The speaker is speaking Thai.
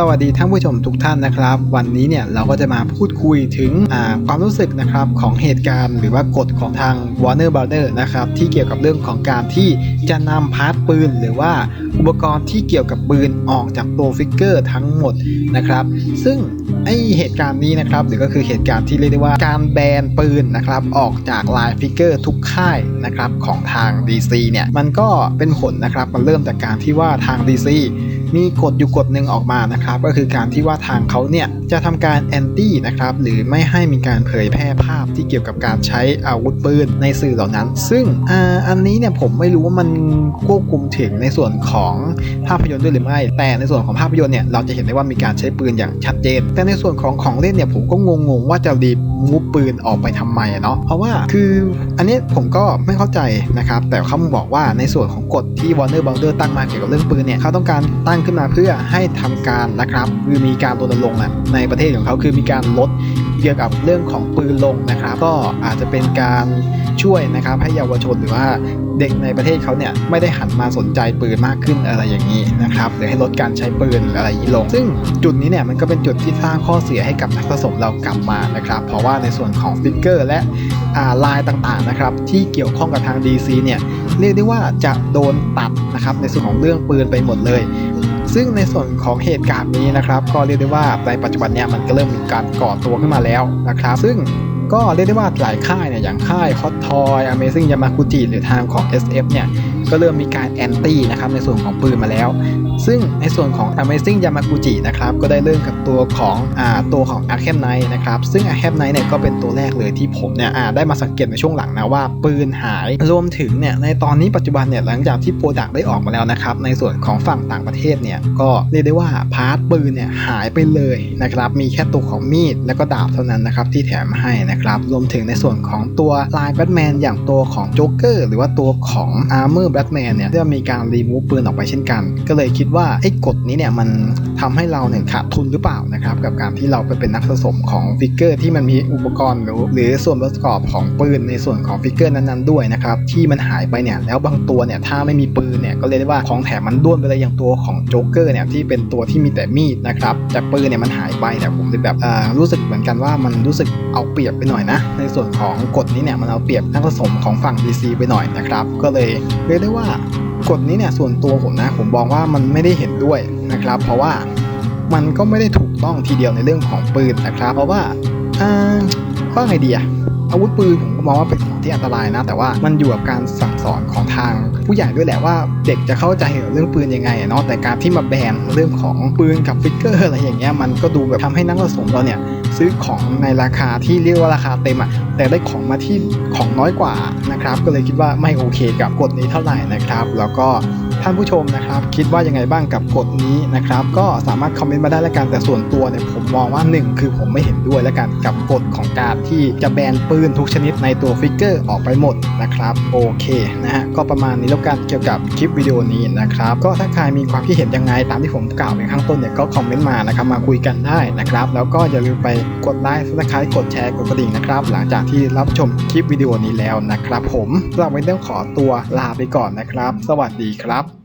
สวัสดีท่านผู้ชมทุกท่านนะครับ วันนี้เนี่ยเราก็จะมาพูดคุยถึงความรู้สึกนะครับของเหตุการณ์ หรือว่ากฎของทาง Warner Brother นะครับที่เกี่ยวกับเรื่องของการที่จะนำพาร์ทปืน หรือว่าอุปกรณ์ที่เกี่ยวกับปืนออกจากตัวฟิกเกอร์ทั้งหมดนะครับ ซึ่งไอเหตุการณ์นี้นะครับหรือก็คือเหตุการณ์ที่เรียกได้ว่าการแบนปืนนะครับออกจากลายฟิกเกอร์ทุกค่ายนะครับของทาง DC เนี่ยมันก็เป็นผลนะครับมันเริ่มจากการที่ว่าทาง DC มีกฎอยู่กฎหนึ่งออกมานะครับ ก็คือการที่ว่าทางเขาเนี่ยจะทำการแอนตี้นะครับหรือไม่ให้มีการเผยแพร่ภาพที่เกี่ยวกับการใช้อาวุธปืนในสื่อเหล่านั้น ซึ่งออันนี้เนี่ยผมไม่รู้ว่ามันควบคุมถึงในส่วนของภาพยนตร์ด้วยหรือไม่ แต่ในส่วนของภาพยนตร์เนี่ยเราจะเห็นได้ว่ามีการใช้ปืนอย่างชัดเจน แต่ในส่วนของของเล่นเนี่ยผมก็งงๆว่าจะรีบมูฟปืนออกไปทำไมเนาะเพราะว่าคืออันนี้ผมก็ไม่เข้าใจนะครับแต่เขาบอกว่าในส่วนของกฎที่ Warner Brother ตั้งมาเกี่ยวกับเรื่องปืนเนี่ยเขาต้องการตั้งขึ้นมาเพื่อให้ทำการนะครับคือมีการรณรงค์อะในประเทศของเขาคือมีการลดเกี่ยวกับเรื่องของปืนลงนะครับ ก็อาจจะเป็นการช่วยนะครับให้เยาวชนหรือว่าเด็กในประเทศเขาเนี่ยไม่ได้หันมาสนใจปืนมากขึ้นอะไรอย่างนี้นะครับหรือให้ลดการใช้ปืนอะไรอย่างนี้ลง ซึ่งจุดนี้เนี่ยมันก็เป็นจุดที่สร้างข้อเสียให้กับนักผสมเรากลับมานะครับ เพราะว่าในส่วนของฟิกเกอร์ และาลายต่างๆนะครับที่เกี่ยวข้องกับทาง DC เนี่ยเรียกได้ว่าจะโดนตัดนะครับในส่วนของเรื่องปืนไปหมดเลย ซึ่งในส่วนของเหตุการณ์นี้นะครับ ก็เรียกได้ว่าในปัจจุบันเนี่ยมันก็เริ่มมีการก่อตัวขึ้นมาแล้วนะครับ ซึ่งก็เรียกได้ว่าหลายค่ายเนี่ยอย่างค่าย Hot Toy Amazing Yamaguchi หรือทางของ SF เนี่ย ก็เริ่มมีการแอนตี้นะครับในส่วนของปืนมาแล้ว ซึ่งในส่วนของ Amazing Yamaguchi นะครับก็ได้เริ่มกับตัวของอ่าตัวของ Arkham Knight นะครับซึ่ง Arkham Knight เนี่ยก็เป็นตัวแรกเลยที่ผมเนี่ยอ่าได้มาสังเกตในช่วงหลังนะว่าปืนหายรวมถึงเนี่ยในตอนนี้ปัจจุบันเนี่ยหลังจากที่โปรดักได้ออกมาแล้วนะครับในส่วนของฝั่งต่างประเทศเนี่ยก็เรียกได้ว่าพาร์ทปืนเนี่ยหายไปเลยนะครับมีแค่ตัวของมีดแล้วก็ดาบเท่านั้นนะครับที่แถมให้นะครับรวมถึงในส่วนของตัวลายแบทแมนอย่างตัวของโจ๊กเกอร์หรือว่าตัวของอาร์เมอร์บทแมนเนี่ยได้มีการรีมูฟปืนออกไปเช่นกัน ก็เลยคิดว่าไอ้กฎนี้เนี่ยมันทำให้เราเนี่ยขาดทุนหรือเปล่านะครับกับการที่เราไปเป็นนักสะสมของฟิกเกอร์ที่มันมีอุปกรณ์หรือหรือส่วนประกอบของปืนในส่วนของฟิกเกอร์นั้นๆด้วยนะครับที่มันหายไปเนี่ยแล้วบางตัวเนี่ยถ้าไม่มีปืนเนี่ยก็เรียกได้ว่าของแถมมันด้วนไปเลยอย่างตัวของโจ๊กเกอร์เนี่ยที่เป็นตัวที่มีแต่มีดนะครับแต่ปืนเนี่ยมันหายไปเนี่ยผมเลยแบบอ่ารู้สึกเหมือนกันว่ามันรู้สึกเอาเปรียบไปหน่อยนะในส่วนของกฎนี้เนี่ยมันเอาเปรียบนักสะสมของฝั่ง DC ไปหน่อยนะครับก็เลยเรียกได้ว่ากฎนี้เนี่ยส่วนตัวผมนะผมมองว่ามันไม่ได้เห็นด้วยนะครับ เพราะว่ามันก็ไม่ได้ถูกต้องทีเดียวในเรื่องของปืนนะครับ เพราะว่าอ่าว่าไงดีอะ อาวุธปืนผมก็มองว่าเป็นของที่อันตรายนะ แต่ว่ามันอยู่กับการสั่งสอนของทาง ผู้ใหญ่ด้วยแหละว่าเด็กจะเข้าใจเรื่องปืนยังไงเนาะแต่การที่มาแบนเรื่องของปืนกับฟิกเกอร์อะไรอย่างเงี้ยมันก็ดูแบบทำให้นักสะสมเราเนี่ยซื้อของในราคาที่เรียกว่าราคาเต็มอะแต่ได้ของมาที่ของน้อยกว่านะครับก็เลยคิดว่าไม่โอเคกับกฎนี้เท่าไหร่นะครับ แล้วก็ ท่านผู้ชมนะครับคิดว่ายังไงบ้างกับกฎนี้นะครับก็สามารถคอมเมนต์มาได้แล้วกันแต่ส่วนตัวเนี่ยผมมองว่าหนึ่งคือผมไม่เห็นด้วยแล้วกันกับกฎของการที่จะแบนปืนทุกชนิดในตัวฟิกเกอร์ออกไปหมดนะครับโอเคนะฮะก็ประมาณนี้แล้วกันเกี่ยวกับคลิปวิดีโอนี้นะครับก็ถ้าใครมีความคิดเห็นยังไงตามที่ผมกล่าวในข้างต้นเนี่ยก็คอมเมนต์มานะครับมาคุยกันได้นะครับแล้วก็อย่าลืมไปกดไลค์ซับสไครต์กดแชร์กดกระดิ่งนะครับหลังจากที่รับชมคลิปวิดีโอนี้แล้วนะครับผมสำหรับวันนี้ต้องขอตัวลาไปก่อนนะครับ สวัสดีครับ